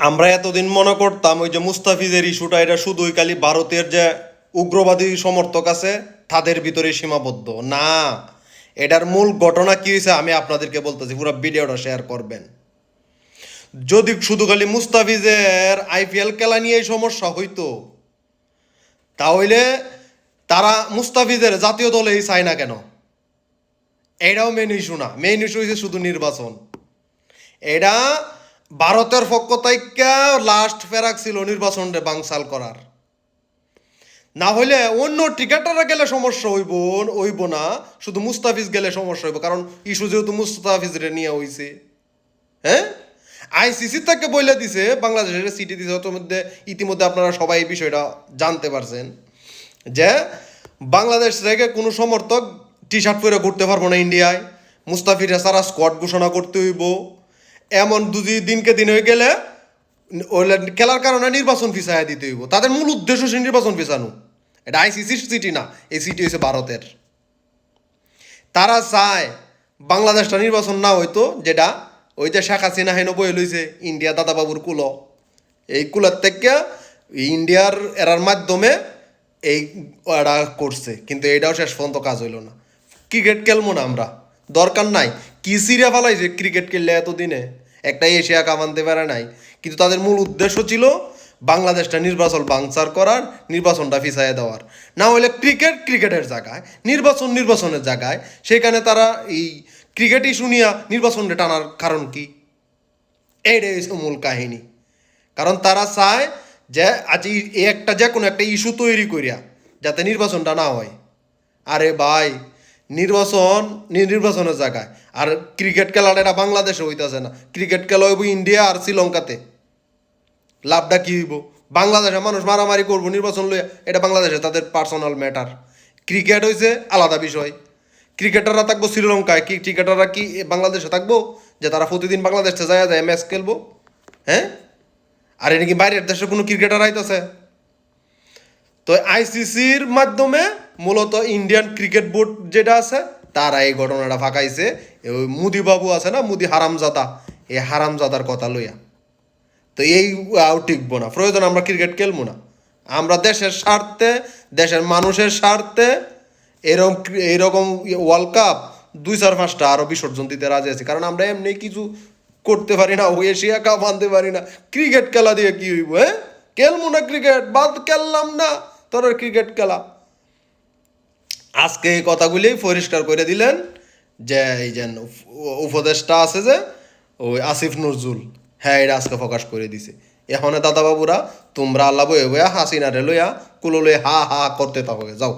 আমরা এতদিন মনে করতাম ওই যে মুস্তাফিজের ইস্যুটা, এটা শুধুই খালি ভারতের যে উগ্রবাদী সমর্থক আছে, তাদের ভিতরে সীমাবদ্ধ। না, এটার মূল ঘটনা কি হয়েছে আমি আপনাদেরকে বলতেছি, পুরো ভিডিওটা শেয়ার করবেন। যদি শুধু খালি মুস্তাফিজের আইপিএল খেলা নিয়ে এই সমস্যা হইতো, তাহলে তারা মুস্তাফিজের জাতীয় দলেই চায় না কেন? এটাও মেন ইস্যু না। মেন ইস্যু হয়েছে শুধু নির্বাচন। এটা ভারতের পক্ষ থেকে লাস্ট ফেরাক ছিল নির্বাচনটা বাংসাল করার। না হইলে অন্য টিকেটাররা গেলে সমস্যা হইব হইব না, শুধু মুস্তাফিজ গেলে সমস্যা হইব, কারণ ইস্যু যেহেতু মুস্তাফিজরে নিয়ে হইছে। হ্যাঁ? আইসিসি থেকে বলে দিছে, বাংলাদেশের সিটি দিছে মধ্যে ইতিমধ্যে আপনারা সবাই এই বিষয়টা জানতে পারছেন যে বাংলাদেশ থেকে কোনো সমর্থক টি শার্ট পরে ঘুরতে পারব না ইন্ডিয়ায় মুস্তাফিরা সারা স্কোয়াড ঘোষণা করতে হইব। এমন দুই দিনকে দিন হয়ে গেলে খেলার কারণে নির্বাচন ফিসাইয়া দিতে হইব। তাদের মূল উদ্দেশ্য সে নির্বাচন ফিসানো। এটা আইসিসির সিটি না, এই সিটি হয়েছে ভারতের। তারা চায় বাংলাদেশটা নির্বাচন না হইতো যেটা ওই যে শেখ হাসিনা হেন বই লইছে, ইন্ডিয়া দাদাবাবুর কুলো। এই কুলের থেকে ইন্ডিয়ার এরার মাধ্যমে এই এরা করছে, কিন্তু এটাও শেষ পর্যন্ত কাজ হইল না। ক্রিকেট খেলব না আমরা, দরকার নাই। কি সিরিয়া ফালাইছে ক্রিকেট খেললে এতদিনে? একটা এশিয়া কাপ আনতে পারে নাই। কিন্তু তাদের মূল উদ্দেশ্য ছিল বাংলাদেশটা নির্বাচন বাংচার করার, নির্বাচনটা ফিসাইয়ে দেওয়ার। না হলে ক্রিকেট ক্রিকেটের জায়গায়, নির্বাচন নির্বাচনের জায়গায়। সেখানে তারা এই ক্রিকেট ইস্যু নিয়ে নির্বাচনটা টানার কারণ কি? এইটাই মূল কাহিনী। কারণ তারা চায় যে আজ একটা যে কোনো একটা ইস্যু তৈরি করিয়া যাতে নির্বাচনটা না হয়। আরে ভাই নির্বাচন নির্বাচনের জায়গায়। আর ক্রিকেট খেলাটা এটা বাংলাদেশে হইতেছে না। ক্রিকেট খেলা হইব ইন্ডিয়া আর শ্রীলঙ্কাতে। লাভটা কী হইব? বাংলাদেশে মানুষ মারামারি করব, নির্বাচন লইয়া, এটা বাংলাদেশে তাদের পার্সোনাল ম্যাটার ক্রিকেট হইছে আলাদা বিষয়। ক্রিকেটাররা থাকব শ্রীলঙ্কায়। কি ক্রিকেটাররা কি বাংলাদেশে থাকব? যে তারা প্রতিদিন বাংলাদেশে যায় যায় ম্যাচ খেলব? হ্যাঁ? আর এটা কি বাইরের দেশে কোনো ক্রিকেটার আইতেছে? তো আইসিসির মাধ্যমে মূলত ইন্ডিয়ান ক্রিকেট বোর্ড যেটা আছে, তারা এই ঘটনাটা ফাঁকাইছে। ওই মুদি বাবু আছে না, মুদি হারামজাদা এই হারামজাদার কথা লইয়া। তো এই আও টিকবো না। প্রয়োজন আমরা ক্রিকেট খেলব না। আমরা দেশের স্বার্থে, দেশের মানুষের স্বার্থে এরকম এইরকম ওয়ার্ল্ড কাপ দুই চার পাঁচটা আরও বিসর্জন দিতে রাজি আছি। কারণ আমরা এমনি কিছু করতে পারি না ও এশিয়া কাপ আনতে পারি না। ক্রিকেট খেলা দিয়ে কি হইব হ্যাঁ? খেলব না ক্রিকেট বাদ, খেললাম না। তোর ক্রিকেট খেলা। আজকে এই কথাগুলি পরিষ্কার করে দিলেন যে এই যে উপদেশটা আছে যে, ওই আসিফ নজরুল হ্যাঁ এটা আজকে প্রকাশ করে দিছে। এখন দাদা বাবুরা তোমরা আল্লাহ বয়ে বয়া হাসিনারে লইয়া কুলো লইয়া হা হা করতে থাকো যাও।